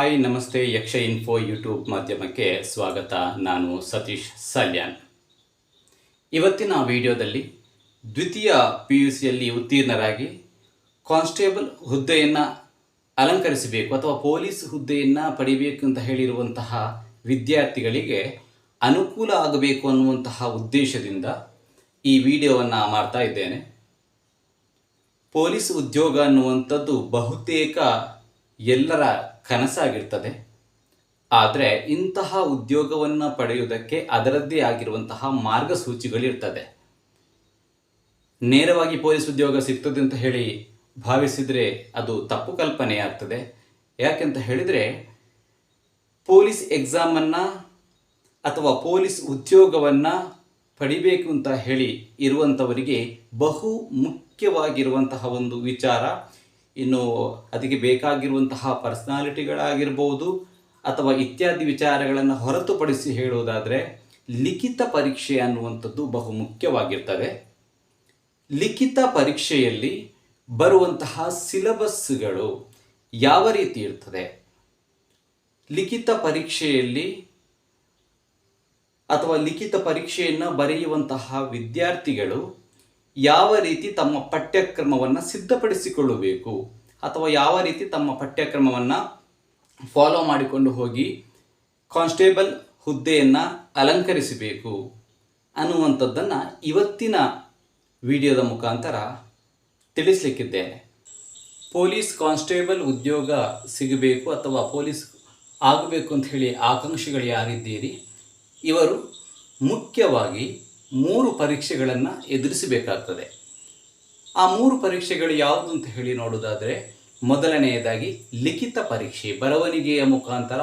Hi, ನಮಸ್ತೆ, ಯಕ್ಷ info YouTube ಮಾಧ್ಯಮಕ್ಕೆ ಸ್ವಾಗತ. ನಾನು ಸತೀಶ್ ಸಲ್ಯಾನ್. ಇವತ್ತಿನ ವಿಡಿಯೋದಲ್ಲಿ ದ್ವಿತೀಯ ಪಿ ಯು ಸಿಯಲ್ಲಿ ಉತ್ತೀರ್ಣರಾಗಿ ಕಾನ್ಸ್ಟೇಬಲ್ ಹುದ್ದೆಯನ್ನು ಅಲಂಕರಿಸಬೇಕು ಅಥವಾ ಪೊಲೀಸ್ ಹುದ್ದೆಯನ್ನು ಪಡಿಬೇಕು ಅಂತ ಹೇಳಿರುವಂತಹ ವಿದ್ಯಾರ್ಥಿಗಳಿಗೆ ಅನುಕೂಲ ಆಗಬೇಕು ಅನ್ನುವಂತಹ ಉದ್ದೇಶದಿಂದ ಈ ವಿಡಿಯೋವನ್ನು ಮಾಡ್ತಾ ಇದ್ದೇನೆ. ಪೊಲೀಸ್ ಉದ್ಯೋಗ ಅನ್ನುವಂಥದ್ದು ಬಹುತೇಕ ಎಲ್ಲರ ಕನಸಾಗಿರ್ತದೆ. ಆದರೆ ಇಂತಹ ಉದ್ಯೋಗವನ್ನು ಪಡೆಯುವುದಕ್ಕೆ ಅದರದ್ದೇ ಆಗಿರುವಂತಹ ಮಾರ್ಗಸೂಚಿಗಳಿರ್ತದೆ. ನೇರವಾಗಿ ಪೊಲೀಸ್ ಉದ್ಯೋಗ ಸಿಗ್ತದೆ ಅಂತ ಹೇಳಿ ಭಾವಿಸಿದರೆ ಅದು ತಪ್ಪು ಕಲ್ಪನೆ ಆಗ್ತದೆ. ಯಾಕೆಂತ ಹೇಳಿದರೆ ಪೊಲೀಸ್ ಎಕ್ಸಾಮನ್ನು ಅಥವಾ ಪೊಲೀಸ್ ಉದ್ಯೋಗವನ್ನು ಪಡಿಬೇಕು ಅಂತ ಹೇಳಿ ಇರುವಂಥವರಿಗೆ ಬಹು ಮುಖ್ಯವಾಗಿರುವಂತಹ ಒಂದು ವಿಚಾರ ಇನ್ನು ಅದಕ್ಕೆ ಬೇಕಾಗಿರುವಂತಹ ಪರ್ಸನಾಲಿಟಿಗಳಾಗಿರ್ಬೋದು ಅಥವಾ ಇತ್ಯಾದಿ ವಿಚಾರಗಳನ್ನು ಹೊರತುಪಡಿಸಿ ಹೇಳುವುದಾದರೆ ಲಿಖಿತ ಪರೀಕ್ಷೆ ಅನ್ನುವಂಥದ್ದು ಬಹು ಮುಖ್ಯವಾಗಿರ್ತದೆ. ಲಿಖಿತ ಪರೀಕ್ಷೆಯಲ್ಲಿ ಬರುವಂತಹ ಸಿಲಬಸ್ಗಳು ಯಾವ ರೀತಿ ಇರ್ತದೆ? ಲಿಖಿತ ಪರೀಕ್ಷೆಯಲ್ಲಿ ಅಥವಾ ಲಿಖಿತ ಪರೀಕ್ಷೆಯನ್ನು ಬರೆಯುವಂತಹ ವಿದ್ಯಾರ್ಥಿಗಳು ಯಾವ ರೀತಿ ತಮ್ಮ ಪಠ್ಯಕ್ರಮವನ್ನು ಸಿದ್ಧಪಡಿಸಿಕೊಳ್ಳಬೇಕು? ಅಥವಾ ಯಾವ ರೀತಿ ತಮ್ಮ ಪಠ್ಯಕ್ರಮವನ್ನು ಫಾಲೋ ಮಾಡಿಕೊಂಡು ಹೋಗಿ ಕಾನ್ಸ್ಟೇಬಲ್ ಹುದ್ದೆಯನ್ನು ಅಲಂಕರಿಸಬೇಕು ಅನ್ನುವಂಥದ್ದನ್ನು ಇವತ್ತಿನ ವಿಡಿಯೋದ ಮುಖಾಂತರ ತಿಳಿಸಲಿಕ್ಕಿದ್ದೇನೆ. ಪೊಲೀಸ್ ಕಾನ್ಸ್ಟೇಬಲ್ ಉದ್ಯೋಗ ಸಿಗಬೇಕು ಅಥವಾ ಪೊಲೀಸ್ ಆಗಬೇಕು ಅಂತ ಹೇಳಿ ಆಕಾಂಕ್ಷಿಗಳು ಯಾರಿದ್ದೀರಿ? ಇವರು ಮುಖ್ಯವಾಗಿ ಮೂರು ಪರೀಕ್ಷೆಗಳನ್ನು ಎದುರಿಸಬೇಕಾಗ್ತದೆ. ಆ ಮೂರು ಪರೀಕ್ಷೆಗಳು ಯಾವುದು ಅಂತ ಹೇಳಿ ನೋಡೋದಾದರೆ, ಮೊದಲನೆಯದಾಗಿ ಲಿಖಿತ ಪರೀಕ್ಷೆ, ಬರವಣಿಗೆಯ ಮುಖಾಂತರ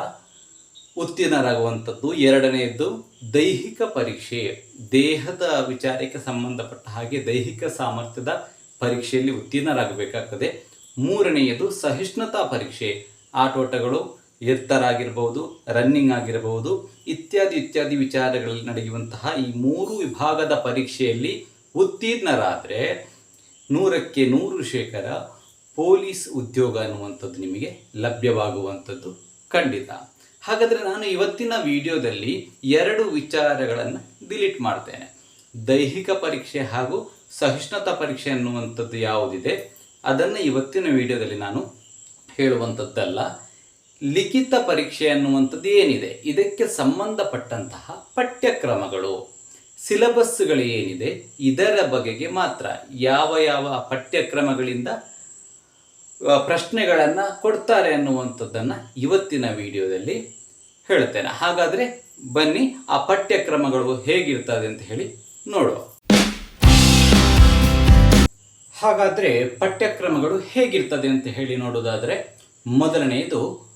ಉತ್ತೀರ್ಣರಾಗುವಂಥದ್ದು. ಎರಡನೆಯದ್ದು ದೈಹಿಕ ಪರೀಕ್ಷೆ, ದೇಹದ ವಿಚಾರಕ್ಕೆ ಸಂಬಂಧಪಟ್ಟ ಹಾಗೆ ದೈಹಿಕ ಸಾಮರ್ಥ್ಯದ ಪರೀಕ್ಷೆಯಲ್ಲಿ ಉತ್ತೀರ್ಣರಾಗಬೇಕಾಗ್ತದೆ. ಮೂರನೆಯದು ಸಹಿಷ್ಣುತಾ ಪರೀಕ್ಷೆ, ಆಟೋಟಗಳು ಎತ್ತರ ಆಗಿರಬಹುದು ರನ್ನಿಂಗ್ ಆಗಿರಬಹುದು ಇತ್ಯಾದಿ ಇತ್ಯಾದಿ ವಿಚಾರಗಳಲ್ಲಿ ನಡೆಯುವಂತಹ ಈ ಮೂರು ವಿಭಾಗದ ಪರೀಕ್ಷೆಯಲ್ಲಿ ಉತ್ತೀರ್ಣರಾದರೆ ನೂರಕ್ಕೆ ನೂರು ಶೇಖರ ಪೊಲೀಸ್ ಉದ್ಯೋಗ ಅನ್ನುವಂಥದ್ದು ನಿಮಗೆ ಲಭ್ಯವಾಗುವಂಥದ್ದು ಖಂಡಿತ. ಹಾಗಾದರೆ ನಾನು ಇವತ್ತಿನ ವಿಡಿಯೋದಲ್ಲಿ ಎರಡು ವಿಚಾರಗಳನ್ನು ಡಿಲೀಟ್ ಮಾಡ್ತೇನೆ. ದೈಹಿಕ ಪರೀಕ್ಷೆ ಹಾಗೂ ಸಹಿಷ್ಣುತಾ ಪರೀಕ್ಷೆ ಅನ್ನುವಂಥದ್ದು ಯಾವುದಿದೆ, ಅದನ್ನು ಇವತ್ತಿನ ವಿಡಿಯೋದಲ್ಲಿ ನಾನು ಹೇಳುವಂಥದ್ದಲ್ಲ. ಲಿಖಿತ ಪರೀಕ್ಷೆ ಅನ್ನುವಂಥದ್ದು ಏನಿದೆ? ಇದಕ್ಕೆ ಸಂಬಂಧಪಟ್ಟಂತಹ ಪಠ್ಯಕ್ರಮಗಳು ಸಿಲಬಸ್ಗಳು ಏನಿದೆ ಇದರ ಬಗೆಗೆ ಮಾತ್ರ ಯಾವ ಯಾವ ಪಠ್ಯಕ್ರಮಗಳಿಂದ ಪ್ರಶ್ನೆಗಳನ್ನು ಕೊಡ್ತಾರೆ ಅನ್ನುವಂಥದ್ದನ್ನು ಇವತ್ತಿನ ವಿಡಿಯೋದಲ್ಲಿ ಹೇಳ್ತೇನೆ. ಹಾಗಾದರೆ ಬನ್ನಿ, ಆ ಪಠ್ಯಕ್ರಮಗಳು ಹೇಗಿರ್ತದೆ ಅಂತ ಹೇಳಿ ನೋಡುವ. ಹಾಗಾದರೆ ಪಠ್ಯಕ್ರಮಗಳು ಹೇಗಿರ್ತದೆ ಅಂತ ಹೇಳಿ ನೋಡೋದಾದರೆ ಮೊದಲನೆಯದು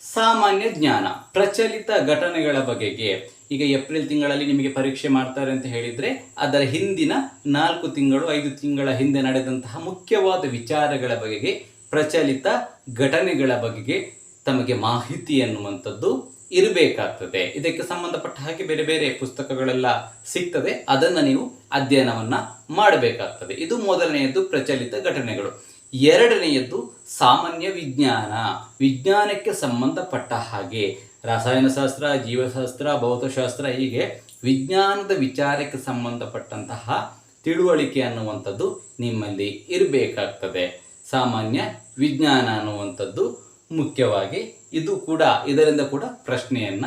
ಸಾಮಾನ್ಯ ಜ್ಞಾನ, ಪ್ರಚಲಿತ ಘಟನೆಗಳ ಬಗೆಗೆ. ಈಗ ಏಪ್ರಿಲ್ ತಿಂಗಳಲ್ಲಿ ನಿಮಗೆ ಪರೀಕ್ಷೆ ಮಾಡ್ತಾರೆ ಅಂತ ಹೇಳಿದರೆ, ಅದರ ಹಿಂದಿನ ನಾಲ್ಕು ತಿಂಗಳು, ಐದು ತಿಂಗಳ ಹಿಂದೆ ನಡೆದಂತಹ ಮುಖ್ಯವಾದ ವಿಚಾರಗಳ ಬಗೆಗೆ, ಪ್ರಚಲಿತ ಘಟನೆಗಳ ಬಗೆಗೆ ತಮಗೆ ಮಾಹಿತಿ ಅನ್ನುವಂಥದ್ದು ಇರಬೇಕಾಗ್ತದೆ. ಇದಕ್ಕೆ ಸಂಬಂಧಪಟ್ಟ ಹಾಗೆ ಬೇರೆ ಬೇರೆ ಪುಸ್ತಕಗಳೆಲ್ಲ ಸಿಗ್ತದೆ. ಅದನ್ನು ನೀವು ಅಧ್ಯಯನವನ್ನು ಮಾಡಬೇಕಾಗ್ತದೆ. ಇದು ಮೊದಲನೆಯದ್ದು ಪ್ರಚಲಿತ ಘಟನೆಗಳು. ಎರಡನೆಯದ್ದು ಸಾಮಾನ್ಯ ವಿಜ್ಞಾನ. ವಿಜ್ಞಾನಕ್ಕೆ ಸಂಬಂಧಪಟ್ಟ ಹಾಗೆ ರಸಾಯನಶಾಸ್ತ್ರ, ಜೀವಶಾಸ್ತ್ರ, ಭೌತಶಾಸ್ತ್ರ ಹೀಗೆ ವಿಜ್ಞಾನದ ವಿಚಾರಕ್ಕೆ ಸಂಬಂಧಪಟ್ಟಂತಹ ತಿಳುವಳಿಕೆ ಅನ್ನುವಂಥದ್ದು ನಿಮ್ಮಲ್ಲಿ ಇರಬೇಕಾಗ್ತದೆ. ಸಾಮಾನ್ಯ ವಿಜ್ಞಾನ ಅನ್ನುವಂಥದ್ದು ಮುಖ್ಯವಾಗಿ ಇದು ಕೂಡ, ಇದರಿಂದ ಕೂಡ ಪ್ರಶ್ನೆಯನ್ನ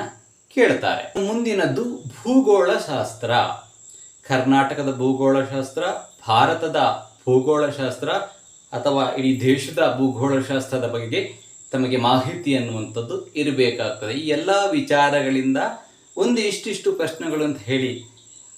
ಕೇಳ್ತಾರೆ. ಮುಂದಿನದ್ದು ಭೂಗೋಳಶಾಸ್ತ್ರ. ಕರ್ನಾಟಕದ ಭೂಗೋಳಶಾಸ್ತ್ರ, ಭಾರತದ ಭೂಗೋಳಶಾಸ್ತ್ರ ಅಥವಾ ಇಡೀ ದೇಶದ ಭೂಗೋಳಶಾಸ್ತ್ರದ ಬಗ್ಗೆ ತಮಗೆ ಮಾಹಿತಿ ಅನ್ನುವಂಥದ್ದು ಇರಬೇಕಾಗ್ತದೆ. ಈ ಎಲ್ಲ ವಿಚಾರಗಳಿಂದ ಒಂದು ಇಷ್ಟಿಷ್ಟು ಪ್ರಶ್ನೆಗಳು ಅಂತ ಹೇಳಿ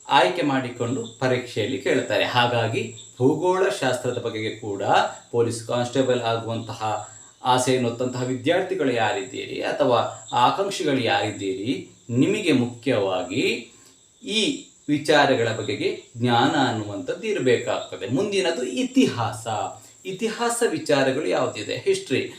ಆಯ್ಕೆ ಮಾಡಿಕೊಂಡು ಪರೀಕ್ಷೆಯಲ್ಲಿ ಕೇಳ್ತಾರೆ ಹಾಗಾಗಿ ಭೂಗೋಳಶಾಸ್ತ್ರದ ಬಗೆಗೆ ಕೂಡ ಪೊಲೀಸ್ ಕಾನ್ಸ್ಟೇಬಲ್ ಆಗುವಂತಹ ಆಸೆಯನ್ನು ಹೊತ್ತಂತಹ ವಿದ್ಯಾರ್ಥಿಗಳು ಯಾರಿದ್ದೀರಿ ಅಥವಾ ಆಕಾಂಕ್ಷಿಗಳು ಯಾರಿದ್ದೀರಿ? ನಿಮಗೆ ಮುಖ್ಯವಾಗಿ ಈ ವಿಚಾರಗಳ ಬಗೆಗೆ ಜ್ಞಾನ ಅನ್ನುವಂಥದ್ದು ಇರಬೇಕಾಗ್ತದೆ. ಮುಂದಿನದು ಇತಿಹಾಸ. ಇತಿಹಾಸ ವಿಚಾರಗಳು ಯಾವುದಿದೆ? ಹಿಸ್ಟ್ರಿ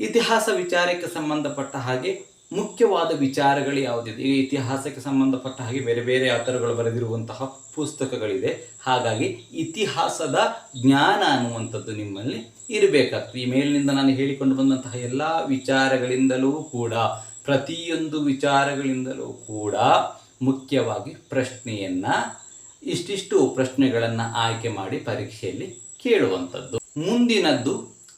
ಇತಿಹಾಸ ವಿಚಾರಕ್ಕೆ ಸಂಬಂಧಪಟ್ಟ ಹಾಗೆ ಮುಖ್ಯವಾದ ವಿಚಾರಗಳು ಯಾವುದಿದೆ? ಈ ಇತಿಹಾಸಕ್ಕೆ ಸಂಬಂಧಪಟ್ಟ ಹಾಗೆ ಬೇರೆ ಬೇರೆ ಆತರಗಳು ಬರೆದಿರುವಂತಹ ಪುಸ್ತಕಗಳಿದೆ. ಹಾಗಾಗಿ ಇತಿಹಾಸದ ಜ್ಞಾನ ಅನ್ನುವಂಥದ್ದು ನಿಮ್ಮಲ್ಲಿ ಇರಬೇಕಾಗ್ತದೆ. ಈ ಮೇಲಿನಿಂದ ನಾನು ಹೇಳಿಕೊಂಡು ಬಂದಂತಹ ಎಲ್ಲ ವಿಚಾರಗಳಿಂದಲೂ ಕೂಡ, ಪ್ರತಿಯೊಂದು ವಿಚಾರಗಳಿಂದಲೂ ಕೂಡ ಮುಖ್ಯವಾಗಿ ಪ್ರಶ್ನೆಯನ್ನು, ಇಷ್ಟಿಷ್ಟು ಪ್ರಶ್ನೆಗಳನ್ನು ಆಯ್ಕೆ ಮಾಡಿ ಪರೀಕ್ಷೆಯಲ್ಲಿ ಕೇಳುವಂಥದ್ದು. ಮುಂದಿನದ್ದು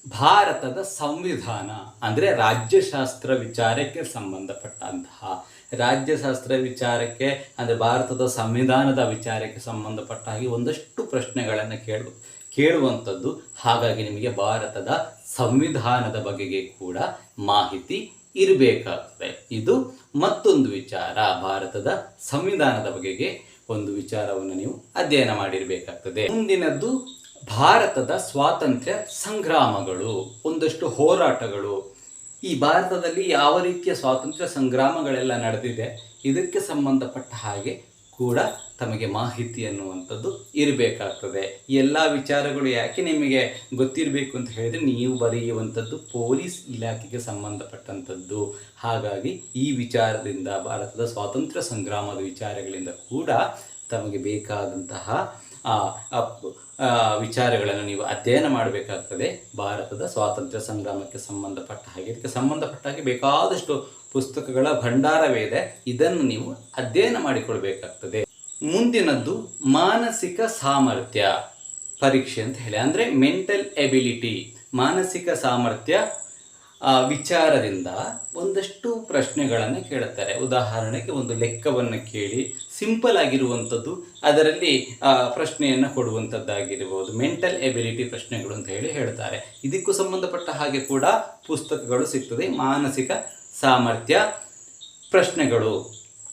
ಭಾರತದ ಸಂವಿಧಾನ. ಅಂದರೆ ರಾಜ್ಯಶಾಸ್ತ್ರ ವಿಚಾರಕ್ಕೆ ಸಂಬಂಧಪಟ್ಟಂತಹ. ರಾಜ್ಯಶಾಸ್ತ್ರ ವಿಚಾರಕ್ಕೆ, ಅಂದರೆ ಭಾರತದ ಸಂವಿಧಾನದ ವಿಚಾರಕ್ಕೆ ಸಂಬಂಧಪಟ್ಟ ಹಾಗೆ ಒಂದಷ್ಟು ಪ್ರಶ್ನೆಗಳನ್ನು ಕೇಳು, ಕೇಳುವಂಥದ್ದು. ಹಾಗಾಗಿ ನಿಮಗೆ ಭಾರತದ ಸಂವಿಧಾನದ ಬಗೆಗೆ ಕೂಡ ಮಾಹಿತಿ ಇರಬೇಕಾಗ್ತದೆ. ಇದು ಮತ್ತೊಂದು ವಿಚಾರ. ಭಾರತದ ಸಂವಿಧಾನದ ಬಗೆಗೆ ಒಂದು ವಿಚಾರವನ್ನು ನೀವು ಅಧ್ಯಯನ ಮಾಡಿರಬೇಕಾಗ್ತದೆ. ಮುಂದಿನದ್ದು ಭಾರತದ ಸ್ವಾತಂತ್ರ್ಯ ಸಂಗ್ರಾಮಗಳು, ಒಂದಷ್ಟು ಹೋರಾಟಗಳು. ಈ ಭಾರತದಲ್ಲಿ ಯಾವ ರೀತಿಯ ಸ್ವಾತಂತ್ರ್ಯ ಸಂಗ್ರಾಮಗಳೆಲ್ಲ ನಡೆದಿದೆ, ಇದಕ್ಕೆ ಸಂಬಂಧಪಟ್ಟ ಹಾಗೆ ಕೂಡ ತಮಗೆ ಮಾಹಿತಿ ಅನ್ನುವಂಥದ್ದು ಇರಬೇಕಾಗ್ತದೆ. ಎಲ್ಲ ವಿಚಾರಗಳು ಯಾಕೆ ನಿಮಗೆ ಗೊತ್ತಿರಬೇಕು ಅಂತ ಹೇಳಿದರೆ, ನೀವು ಬರೆಯುವಂಥದ್ದು ಪೊಲೀಸ್ ಇಲಾಖೆಗೆ ಸಂಬಂಧಪಟ್ಟಂಥದ್ದು. ಹಾಗಾಗಿ ಈ ವಿಚಾರದಿಂದ ಭಾರತದ ಸ್ವಾತಂತ್ರ್ಯ ಸಂಗ್ರಾಮದ ವಿಚಾರಗಳಿಂದ ಕೂಡ ತಮಗೆ ಬೇಕಾದಂತಹ ವಿಚಾರಗಳನ್ನು ನೀವು ಅಧ್ಯಯನ ಮಾಡಬೇಕಾಗ್ತದೆ. ಭಾರತದ ಸ್ವಾತಂತ್ರ್ಯ ಸಂಗ್ರಾಮಕ್ಕೆ ಸಂಬಂಧಪಟ್ಟ ಹಾಗೆ. ಇದಕ್ಕೆ ಸಂಬಂಧಪಟ್ಟ ಹಾಗೆ ಬೇಕಾದಷ್ಟು ಪುಸ್ತಕಗಳ ಭಂಡಾರವೇ ಇದೆ. ಇದನ್ನು ನೀವು ಅಧ್ಯಯನ ಮಾಡಿಕೊಳ್ಬೇಕಾಗ್ತದೆ. ಮುಂದಿನದ್ದು ಮಾನಸಿಕ ಸಾಮರ್ಥ್ಯ ಪರೀಕ್ಷೆ ಅಂತ ಹೇಳಿ. ಅಂದರೆ ಮೆಂಟಲ್ ಎಬಿಲಿಟಿ ಮಾನಸಿಕ ಸಾಮರ್ಥ್ಯ ಆ, ವಿಚಾರದಿಂದ ಒಂದಷ್ಟು ಪ್ರಶ್ನೆಗಳನ್ನು ಕೇಳುತ್ತಾರೆ. ಉದಾಹರಣೆಗೆ ಒಂದು ಲೆಕ್ಕವನ್ನು ಕೇಳಿ, ಸಿಂಪಲ್ ಆಗಿರುವಂಥದ್ದು, ಅದರಲ್ಲಿ ಪ್ರಶ್ನೆಯನ್ನು ಕೊಡುವಂಥದ್ದಾಗಿರ್ಬೋದು, ಮೆಂಟಲ್ ಎಬಿಲಿಟಿ ಪ್ರಶ್ನೆಗಳು ಅಂತ ಹೇಳಿ ಹೇಳ್ತಾರೆ. ಇದಕ್ಕೂ ಸಂಬಂಧಪಟ್ಟ ಹಾಗೆ ಕೂಡ ಪುಸ್ತಕಗಳು ಸಿಗ್ತದೆ. ಮಾನಸಿಕ ಸಾಮರ್ಥ್ಯ ಪ್ರಶ್ನೆಗಳು,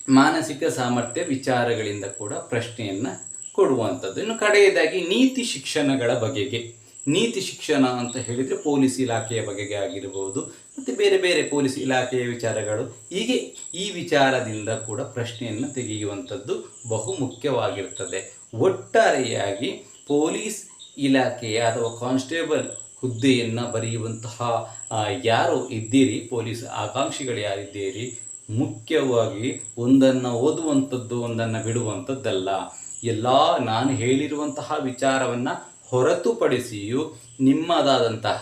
ಮಾನಸಿಕ ಸಾಮರ್ಥ್ಯ ವಿಚಾರಗಳಿಂದ ಕೂಡ ಪ್ರಶ್ನೆಯನ್ನು ಕೊಡುವಂಥದ್ದು. ಇನ್ನು ಕಡೆಯದಾಗಿ ನೀತಿ ಶಿಕ್ಷಣಗಳ ಬಗೆಗೆ. ನೀತಿ ಶಿಕ್ಷಣ ಅಂತ ಹೇಳಿದರೆ ಪೊಲೀಸ್ ಇಲಾಖೆಯ ಬಗೆಗೆ ಆಗಿರಬಹುದು ಮತ್ತು ಬೇರೆ ಬೇರೆ ಪೊಲೀಸ್ ಇಲಾಖೆಯ ವಿಚಾರಗಳು. ಹೀಗೆ ಈ ವಿಚಾರದಿಂದ ಕೂಡ ಪ್ರಶ್ನೆಯನ್ನು ತೆಗೆಯುವಂಥದ್ದು ಬಹು ಮುಖ್ಯವಾಗಿರ್ತದೆ. ಒಟ್ಟಾರೆಯಾಗಿ ಪೊಲೀಸ್ ಇಲಾಖೆಯ ಅಥವಾ ಕಾನ್ಸ್ಟೇಬಲ್ ಹುದ್ದೆಯನ್ನು ಬರೆಯುವಂತಹ ಯಾರು ಇದ್ದೀರಿ, ಪೊಲೀಸ್ ಆಕಾಂಕ್ಷಿಗಳು ಯಾರಿದ್ದೀರಿ, ಮುಖ್ಯವಾಗಿ ಒಂದನ್ನು ಓದುವಂಥದ್ದು, ಒಂದನ್ನು ಬಿಡುವಂಥದ್ದಲ್ಲ. ಎಲ್ಲ ನಾನು ಹೇಳಿರುವಂತಹ ವಿಚಾರವನ್ನು ಹೊರತುಪಡಿಸಿಯೂ ನಿಮ್ಮದಾದಂತಹ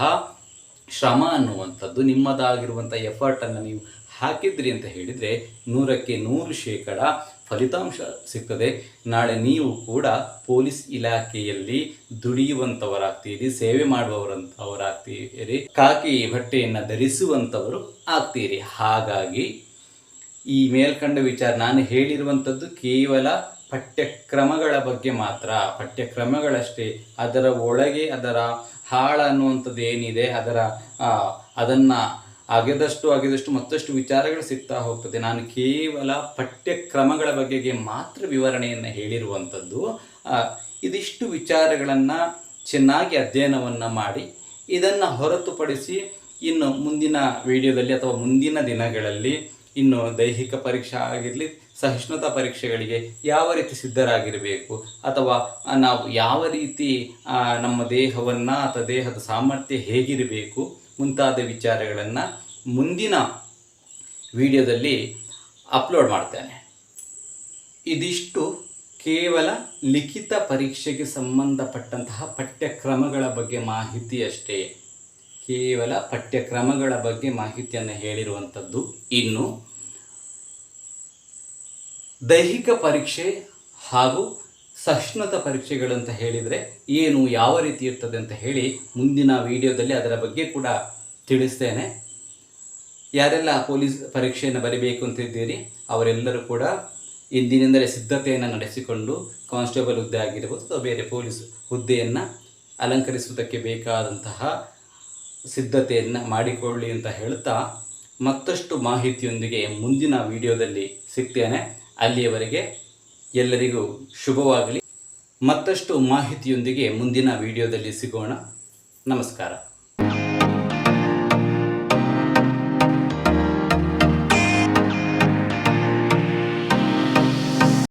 ಶ್ರಮ ಅನ್ನುವಂಥದ್ದು, ನಿಮ್ಮದಾಗಿರುವಂಥ ಎಫರ್ಟನ್ನು ನೀವು ಹಾಕಿದ್ರಿ ಅಂತ ಹೇಳಿದರೆ ನೂರಕ್ಕೆ ನೂರು ಶೇಕಡ ಫಲಿತಾಂಶ ಸಿಗ್ತದೆ. ನಾಳೆ ನೀವು ಕೂಡ ಪೊಲೀಸ್ ಇಲಾಖೆಯಲ್ಲಿ ದುಡಿಯುವಂಥವರಾಗ್ತೀರಿ, ಸೇವೆ ಮಾಡುವವರಂಥವರಾಗ್ತೀರಿ, ಕಾಕಿ ಬಟ್ಟೆಯನ್ನು ಧರಿಸುವಂಥವರು ಆಗ್ತೀರಿ. ಹಾಗಾಗಿ ಈ ಮೇಲ್ಕಂಡ ವಿಚಾರ ನಾನು ಹೇಳಿರುವಂಥದ್ದು ಕೇವಲ ಪಠ್ಯಕ್ರಮಗಳ ಬಗ್ಗೆ ಮಾತ್ರ, ಪಠ್ಯಕ್ರಮಗಳಷ್ಟೇ. ಅದರ ಒಳಗೆ ಅದರ ಹಾಳ ಅನ್ನುವಂಥದ್ದು ಏನಿದೆ, ಅದರ ಅದನ್ನು ಅಗೆದಷ್ಟು ಅಗೆದಷ್ಟು ಮತ್ತಷ್ಟು ವಿಚಾರಗಳು ಸಿಗ್ತಾ ಹೋಗ್ತದೆ. ನಾನು ಕೇವಲ ಪಠ್ಯಕ್ರಮಗಳ ಬಗೆಗೆ ಮಾತ್ರ ವಿವರಣೆಯನ್ನು ಹೇಳಿರುವಂಥದ್ದು. ಇದಿಷ್ಟು ವಿಚಾರಗಳನ್ನು ಚೆನ್ನಾಗಿ ಅಧ್ಯಯನವನ್ನು ಮಾಡಿ, ಇದನ್ನು ಹೊರತುಪಡಿಸಿ ಇನ್ನು ಮುಂದಿನ ವಿಡಿಯೋದಲ್ಲಿ ಅಥವಾ ಮುಂದಿನ ದಿನಗಳಲ್ಲಿ ಇನ್ನು ದೈಹಿಕ ಪರೀಕ್ಷೆ ಆಗಿರಲಿ ಸಹಿಷ್ಣುತಾ ಪರೀಕ್ಷೆಗಳಿಗೆ ಯಾವ ರೀತಿ ಸಿದ್ಧರಾಗಿರಬೇಕು? ಅಥವಾ ನಾವು ಯಾವ ರೀತಿ ನಮ್ಮ ದೇಹವನ್ನು ಅಥವಾ ದೇಹದ ಸಾಮರ್ಥ್ಯ ಹೇಗಿರಬೇಕು? ಮುಂತಾದ ವಿಚಾರಗಳನ್ನು ಮುಂದಿನ ವಿಡಿಯೋದಲ್ಲಿ ಅಪ್ಲೋಡ್ ಮಾಡ್ತೇನೆ. ಇದಿಷ್ಟು ಕೇವಲ ಲಿಖಿತ ಪರೀಕ್ಷೆಗೆ ಸಂಬಂಧಪಟ್ಟಂತಹ ಪಠ್ಯಕ್ರಮಗಳ ಬಗ್ಗೆ ಮಾಹಿತಿಯಷ್ಟೇ ಕೇವಲ ಪಠ್ಯಕ್ರಮಗಳ ಬಗ್ಗೆ ಮಾಹಿತಿಯನ್ನು ಹೇಳಿರುವಂಥದ್ದು ಇನ್ನು ದೈಹಿಕ ಪರೀಕ್ಷೆ ಹಾಗೂ ಸಹಿಷ್ಣುತ ಪರೀಕ್ಷೆಗಳು ಅಂತ ಹೇಳಿದರೆ ಏನು, ಯಾವ ರೀತಿ ಇರ್ತದೆ ಅಂತ ಹೇಳಿ ಮುಂದಿನ ವಿಡಿಯೋದಲ್ಲಿ ಅದರ ಬಗ್ಗೆ ಕೂಡ ತಿಳಿಸ್ತೇನೆ. ಯಾರೆಲ್ಲ ಪೊಲೀಸ್ ಪರೀಕ್ಷೆಯನ್ನು ಬರೀಬೇಕು ಅಂತಿದ್ದೀರಿ ಅವರೆಲ್ಲರೂ ಕೂಡ ಇಂದಿನಿಂದಲೇ ಸಿದ್ಧತೆಯನ್ನು ನಡೆಸಿಕೊಂಡು ಕಾನ್ಸ್ಟೇಬಲ್ ಹುದ್ದೆ ಆಗಿರ್ಬೋದು ಅಥವಾ ಬೇರೆ ಪೊಲೀಸ್ ಹುದ್ದೆಯನ್ನು ಅಲಂಕರಿಸುವುದಕ್ಕೆ ಬೇಕಾದಂತಹ ಸಿದ್ಧತೆಯನ್ನು ಮಾಡಿಕೊಳ್ಳಿ ಅಂತ ಹೇಳ್ತಾ ಮತ್ತಷ್ಟು ಮಾಹಿತಿಯೊಂದಿಗೆ ಮುಂದಿನ ವಿಡಿಯೋದಲ್ಲಿ ಸಿಗ್ತೇನೆ. ಅಲ್ಲಿಯವರೆಗೆ ಎಲ್ಲರಿಗೂ ಶುಭವಾಗಲಿ. ಮತ್ತಷ್ಟು ಮಾಹಿತಿಯೊಂದಿಗೆ ಮುಂದಿನ ವಿಡಿಯೋದಲ್ಲಿ ಸಿಗೋಣ. ನಮಸ್ಕಾರ.